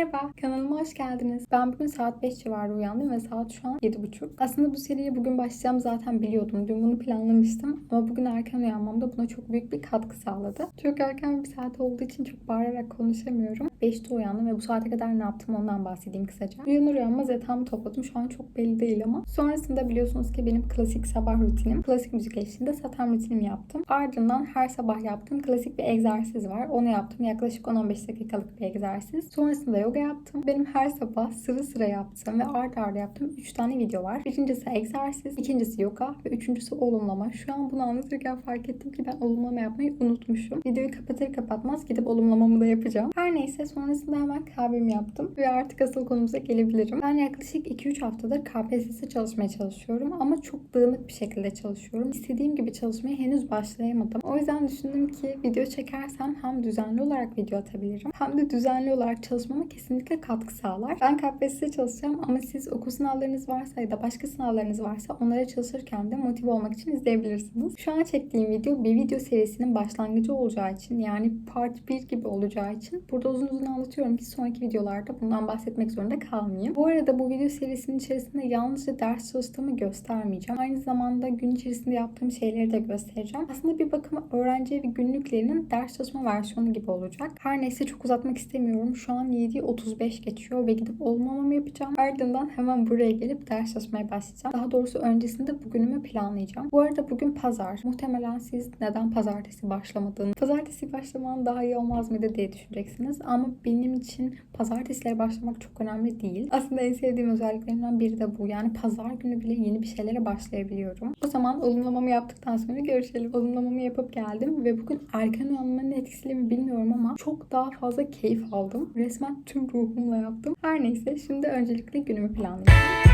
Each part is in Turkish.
Merhaba, kanalıma hoş geldiniz. Ben bugün saat 5 civarı uyandım ve saat şu an 7.30. Aslında bu seriye bugün başlayacağım zaten biliyordum. Dün bunu planlamıştım ama bugün erken uyanmam da buna çok büyük bir katkı sağladı. Çok erken bir saat olduğu için çok bağırarak konuşamıyorum. 5'te uyandım ve bu saate kadar ne yaptım ondan bahsedeyim kısaca. Uyanır uyanmaz yatağımı topladım. Şu an çok belli değil ama. Sonrasında biliyorsunuz ki benim klasik sabah rutinim. Klasik müzik eşliğinde saten rutinimi yaptım. Ardından her sabah yaptığım klasik bir egzersiz var. Onu yaptım. Yaklaşık 10-15 dakikalık bir egzersiz. Sonrasında yoga yaptım. Benim her sabah sıra sıra yaptığım ve art arda yaptığım 3 tane video var. Birincisi egzersiz, ikincisi yoga ve üçüncüsü olumlama. Şu an bunu anlatırken fark ettim ki ben olumlama yapmayı unutmuşum. Videoyu kapatır kapatmaz gidip olumlamamı da yapacağım. Her neyse sonrasında hemen kahvemi yaptım ve artık asıl konumuza gelebilirim. Ben yaklaşık 2-3 haftadır KPSS çalışmaya çalışıyorum ama çok dağınık bir şekilde çalışıyorum. İstediğim gibi çalışmaya henüz başlayamadım. O yüzden düşündüm ki video çekersem hem düzenli olarak video atabilirim hem de düzenli olarak çalışmama kesinlikle katkı sağlar. Ben KPSS çalışacağım ama siz okul sınavlarınız varsa ya da başka sınavlarınız varsa onlara çalışırken de motive olmak için izleyebilirsiniz. Şu an çektiğim video bir video serisinin başlangıcı olacağı için yani part 1 gibi olacağı için burada uzun uzun anlatıyorum ki sonraki videolarda bundan bahsetmek zorunda kalmayayım. Bu arada bu video serisinin içerisinde yalnızca ders çalıştığımı göstermeyeceğim. Aynı zamanda gün içerisinde yaptığım şeyleri de göstereceğim. Aslında bir bakıma öğrenci evi günlüklerinin ders çalışma versiyonu gibi olacak. Her neyse çok uzatmak istemiyorum. Şu an 7.35 geçiyor ve gidip olmamamı yapacağım. Ardından hemen buraya gelip ders çalışmaya başlayacağım. Daha doğrusu öncesinde bugünümü planlayacağım. Bu arada bugün pazar. Muhtemelen siz neden pazartesi başlamadığını, pazartesi başlaman daha iyi olmaz mıydı diye düşüneceksiniz. Ama benim için pazartesilere başlamak çok önemli değil. Aslında en sevdiğim özelliklerimden biri de bu. Yani pazar günü bile yeni bir şeylere başlayabiliyorum. O zaman olumlamamı yaptıktan sonra görüşelim. Olumlamamı yapıp geldim ve bugün erken uyanmanın etkisiyle mi bilmiyorum ama çok daha fazla keyif aldım. Resmen tüm ruhumla yaptım. Her neyse şimdi öncelikle günümü planlayacağım.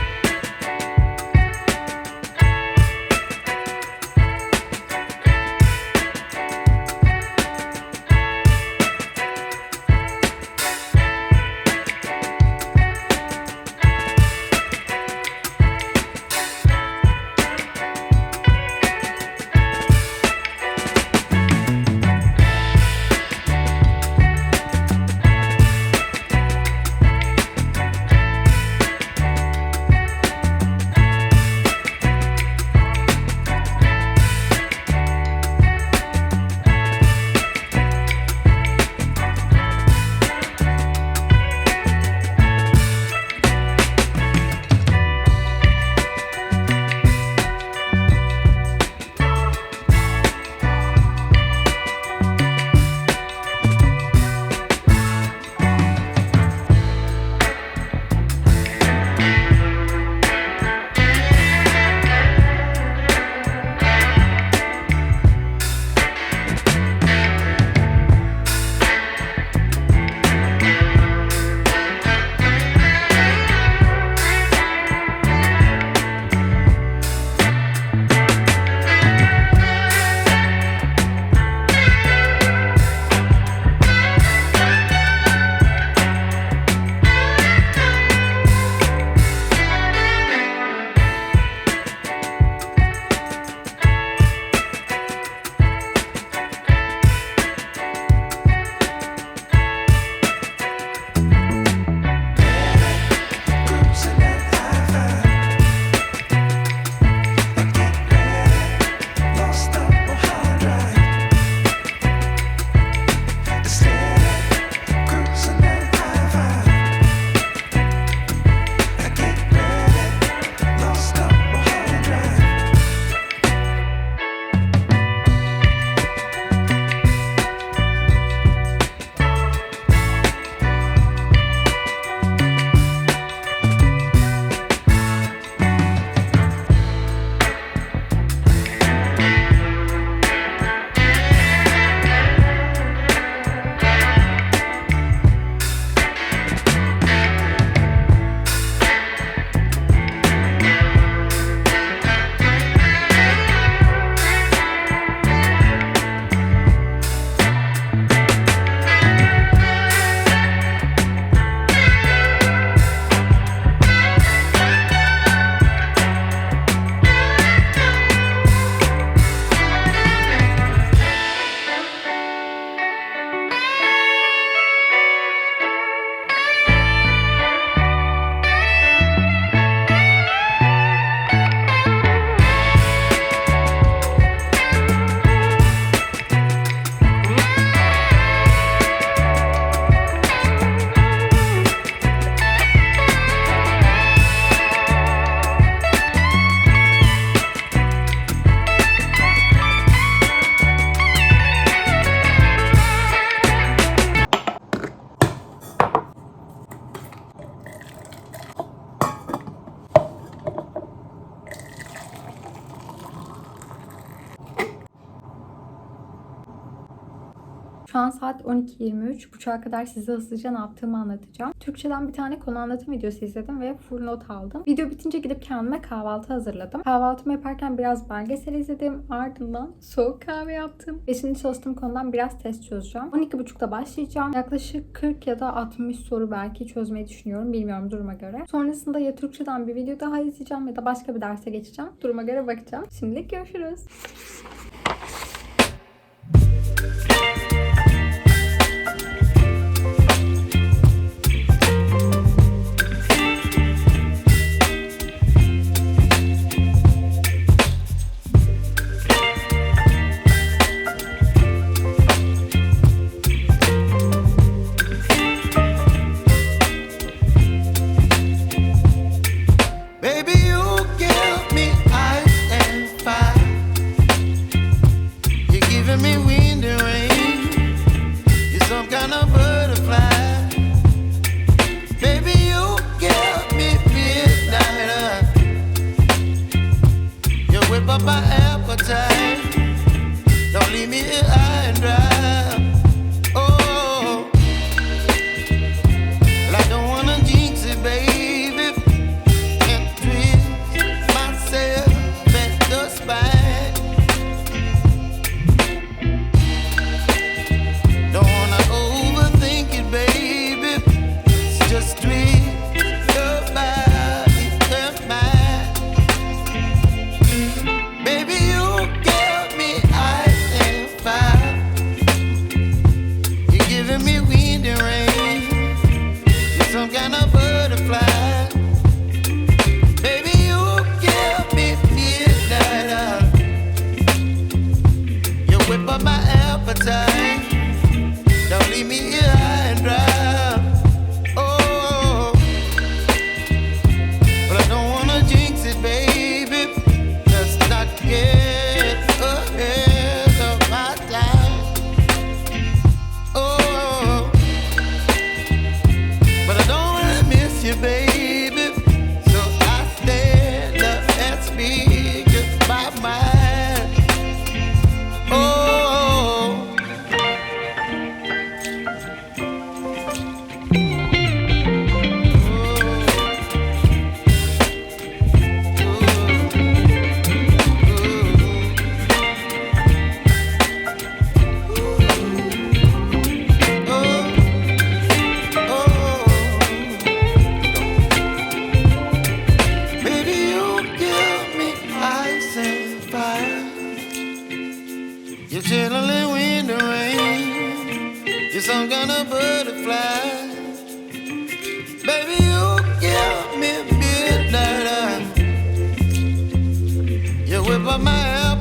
Şu an saat 12.23. Buçuğa kadar size hızlıca ne yaptığımı anlatacağım. Türkçeden bir tane konu anlatım videosu izledim ve full not aldım. Video bitince gidip kendime kahvaltı hazırladım. Kahvaltımı yaparken biraz belgesel izledim. Ardından soğuk kahve yaptım. Ve şimdi çalıştığım konudan biraz test çözeceğim. 12.30'da başlayacağım. Yaklaşık 40 ya da 60 soru belki çözmeyi düşünüyorum. Bilmiyorum duruma göre. Sonrasında ya Türkçeden bir video daha izleyeceğim ya da başka bir derse geçeceğim. Duruma göre bakacağım. Şimdilik görüşürüz.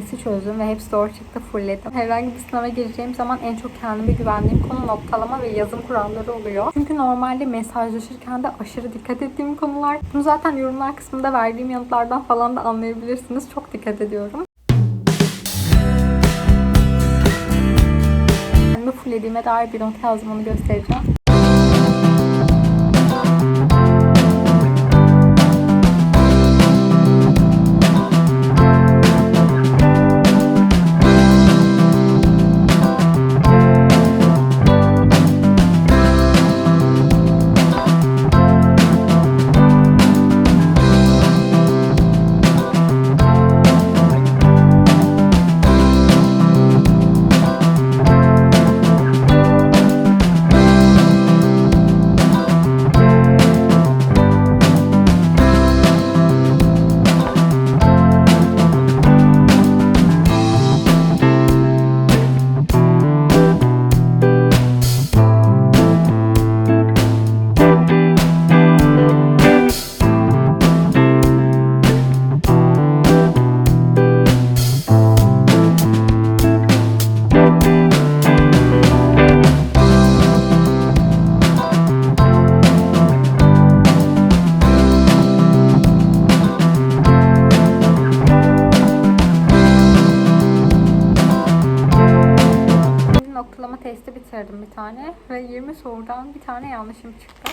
testi çözdüm ve hepsi doğru çıktı fullledim. Herhangi bir sınava gireceğim zaman en çok kendime güvendiğim konu noktalama ve yazım kuralları oluyor. Çünkü normalde mesajlaşırken de aşırı dikkat ettiğim konular. Bunu zaten yorumlar kısmında verdiğim yanıtlardan falan da anlayabilirsiniz. Çok dikkat ediyorum. Kendimi fulllediğime dair bir not yazdım onu göstereceğim. Tane yanlışım çıktı.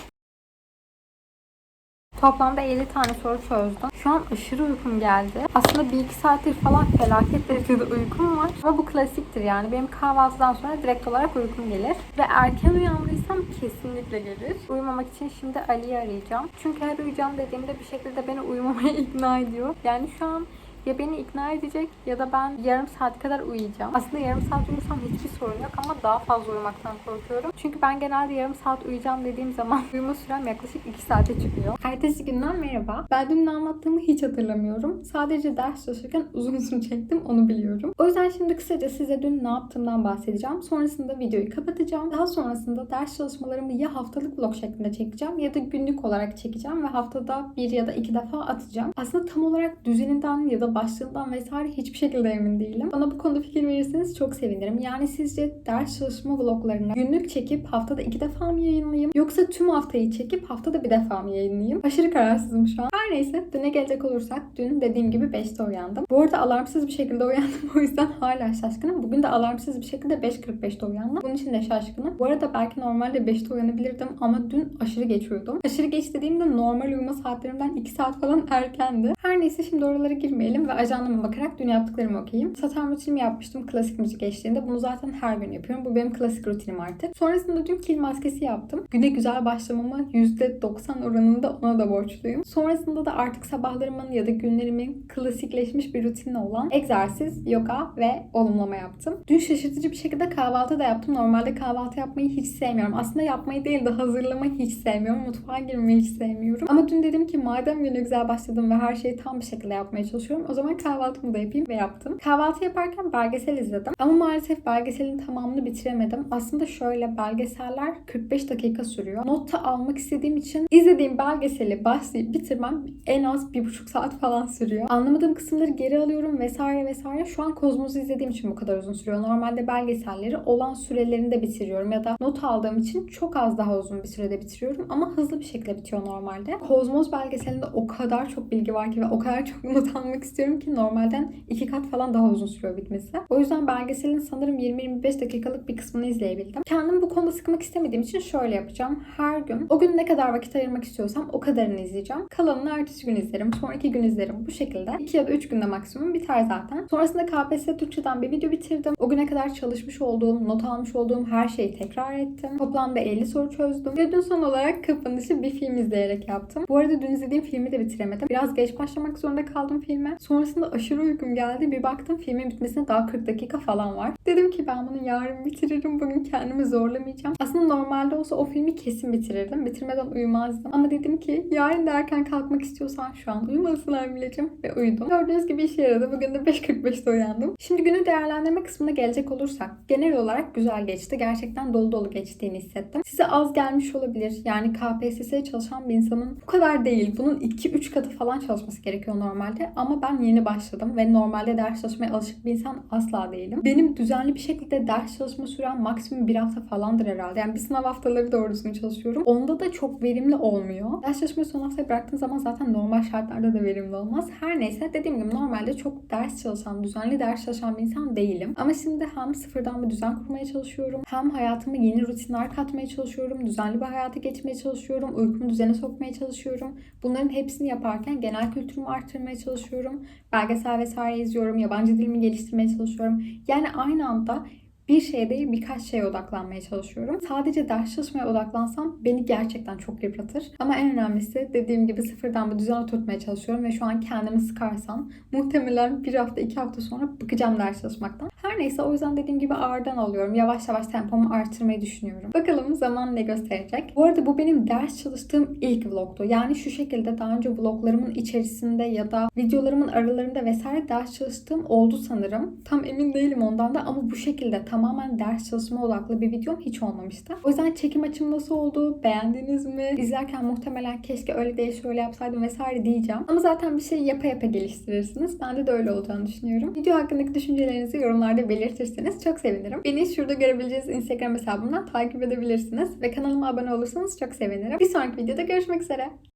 Toplamda 50 tane soru çözdüm. Şu an aşırı uykum geldi. Aslında 1-2 saattir falan felaket derecede uykum var. Ama bu klasiktir yani. Benim kahvaltıdan sonra direkt olarak uykum gelir. Ve erken uyandıysam kesinlikle gelir. Uyumamak için şimdi Ali'yi arayacağım. Çünkü her uyuyacağım dediğimde bir şekilde beni uyumamaya ikna ediyor. Yani şu an ya beni ikna edecek ya da ben yarım saat kadar uyuyacağım. Aslında yarım saat uyursam hiçbir sorun yok ama daha fazla uyumaktan korkuyorum. Çünkü ben genelde yarım saat uyuyacağım dediğim zaman uyuma sürem yaklaşık 2 saate çıkıyor. Ertesi günden merhaba. Ben dün ne anlattığımı hiç hatırlamıyorum. Sadece ders çalışırken uzun uzun çektim onu biliyorum. O yüzden şimdi kısaca size dün ne yaptığımdan bahsedeceğim. Sonrasında videoyu kapatacağım. Daha sonrasında ders çalışmalarımı ya haftalık vlog şeklinde çekeceğim ya da günlük olarak çekeceğim ve haftada bir ya da iki defa atacağım. Aslında tam olarak düzeninden ya da başlığından vesaire hiçbir şekilde emin değilim. Bana bu konuda fikir verirseniz çok sevinirim. Yani sizce ders çalışma vloglarını günlük çekip haftada iki defa mı yayınlayayım? Yoksa tüm haftayı çekip haftada bir defa mı yayınlayayım? Aşırı kararsızım şu an. Her neyse düne gelecek olursak dün dediğim gibi 5'te uyandım. Bu arada alarmsız bir şekilde uyandım o yüzden hala şaşkınım. Bugün de alarmsız bir şekilde 5.45'te uyandım. Bunun için de şaşkınım. Bu arada belki normalde 5'te uyanabilirdim ama dün aşırı geç uyudum. Aşırı geç dediğimde normal uyuma saatlerimden 2 saat falan erkendi. Her neyse şimdi oralara girmeyelim ve ajandama bakarak dün yaptıklarımı okuyayım. Satar rutinimi yapmıştım klasik müzik eşliğinde. Bunu zaten her gün yapıyorum. Bu benim klasik rutinim artık. Sonrasında dün kil maskesi yaptım. Güne güzel başlamama %90 oranında ona da borçluyum. Sonrasında da artık sabahlarımın ya da günlerimin klasikleşmiş bir rutini olan egzersiz, yoga ve olumlama yaptım. Dün şaşırtıcı bir şekilde kahvaltı da yaptım. Normalde kahvaltı yapmayı hiç sevmiyorum. Aslında yapmayı değil de hazırlamayı hiç sevmiyorum. Mutfağa girmeyi hiç sevmiyorum. Ama dün dedim ki madem güne güzel başladım ve her şeyi tam bir şekilde yapmaya çalışıyorum. O zaman kahvaltımı da yapayım ve yaptım. Kahvaltı yaparken belgesel izledim. Ama maalesef belgeselin tamamını bitiremedim. Aslında şöyle belgeseller 45 dakika sürüyor. Nota almak istediğim için izlediğim belgeseli başlayıp bitirmem en az bir buçuk saat falan sürüyor. Anlamadığım kısımları geri alıyorum vesaire vesaire. Şu an Kozmos'u izlediğim için bu kadar uzun sürüyor. Normalde belgeselleri olan sürelerinde bitiriyorum ya da not aldığım için çok az daha uzun bir sürede bitiriyorum ama hızlı bir şekilde bitiyor normalde. Kozmos belgeselinde o kadar çok bilgi var ki ve o kadar çok not almak istiyorum ki normalden iki kat falan daha uzun sürüyor bitmesi. O yüzden belgeselin sanırım 20-25 dakikalık bir kısmını izleyebildim. Kendimi bu konuda sıkmak istemediğim için şöyle yapacağım. Her gün o gün ne kadar vakit ayırmak istiyorsam o kadarını izleyeceğim. Kalanını ertesi gün izlerim. Sonraki gün izlerim. Bu şekilde 2 ya da 3 günde maksimum biter zaten. Sonrasında KPSS Türkçeden bir video bitirdim. O güne kadar çalışmış olduğum, not almış olduğum her şeyi tekrar ettim. Toplamda 50 soru çözdüm. Ve dün son olarak kapanışı bir film izleyerek yaptım. Bu arada dün izlediğim filmi de bitiremedim. Biraz geç başlamak zorunda kaldım filme. Sonrasında aşırı uykum geldi. Bir baktım filmin bitmesine daha 40 dakika falan var. Dedim ki ben bunu yarın bitiririm. Bugün kendimi zorlamayacağım. Aslında normalde olsa o filmi kesin bitirirdim. Bitirmeden uyumazdım. Ama dedim ki yarın da erken kalkmak istiyorsan şu an uyumalısın Armile'cim. Ve uyudum. Gördüğünüz gibi işe yaradı. Bugün de 5.45'te uyandım. Şimdi günü değerlendirme kısmına gelecek olursak. Genel olarak güzel geçti. Gerçekten dolu dolu geçtiğini hissettim. Size az gelmiş olabilir. Yani KPSS'ye çalışan bir insanın bu kadar değil. Bunun 2-3 katı falan çalışması gerekiyor normalde. Ama ben yeni başladım ve normalde ders çalışmaya alışık bir insan asla değilim. Benim düzenli bir şekilde ders çalışma sürem maksimum bir hafta falandır herhalde. Yani bir sınav haftaları doğru düzgün çalışıyorum. Onda da çok verimli olmuyor. Ders çalışmayı son haftaya bıraktığın zaman zaten normal şartlarda da verimli olmaz. Her neyse dediğim gibi normalde çok ders çalışan, düzenli ders çalışan bir insan değilim. Ama şimdi hem sıfırdan bir düzen kurmaya çalışıyorum. Hem hayatıma yeni rutinler katmaya çalışıyorum. Düzenli bir hayata geçmeye çalışıyorum. Uykumu düzene sokmaya çalışıyorum. Bunların hepsini yaparken genel kültürümü artırmaya çalışıyorum. Belgesel vesaire izliyorum. Yabancı dilimi geliştirmeye çalışıyorum. Yani aynı anda bir şeye değil birkaç şeye odaklanmaya çalışıyorum. Sadece ders çalışmaya odaklansam beni gerçekten çok yıpratır. Ama en önemlisi dediğim gibi sıfırdan bir düzen oturtmaya çalışıyorum ve şu an kendimi sıkarsam muhtemelen bir hafta iki hafta sonra bıkacağım ders çalışmaktan. Her neyse o yüzden dediğim gibi ağırdan alıyorum. Yavaş yavaş tempomu artırmayı düşünüyorum. Bakalım zaman ne gösterecek. Bu arada bu benim ders çalıştığım ilk vlogtu. Yani şu şekilde daha önce vloglarımın içerisinde ya da videolarımın aralarında vesaire ders çalıştığım oldu sanırım. Tam emin değilim ondan da ama bu şekilde tamamen ders çalışma odaklı bir videom hiç olmamıştı. O yüzden çekim açım nasıl oldu? Beğendiniz mi? İzlerken muhtemelen keşke öyle değil şöyle yapsaydım vesaire diyeceğim. Ama zaten bir şey yapa yapa geliştirirsiniz. Bende de öyle olacağını düşünüyorum. Video hakkındaki düşüncelerinizi yorumlarda belirtirseniz çok sevinirim. Beni şurada görebileceğiniz Instagram hesabımdan takip edebilirsiniz. Ve kanalıma abone olursanız çok sevinirim. Bir sonraki videoda görüşmek üzere.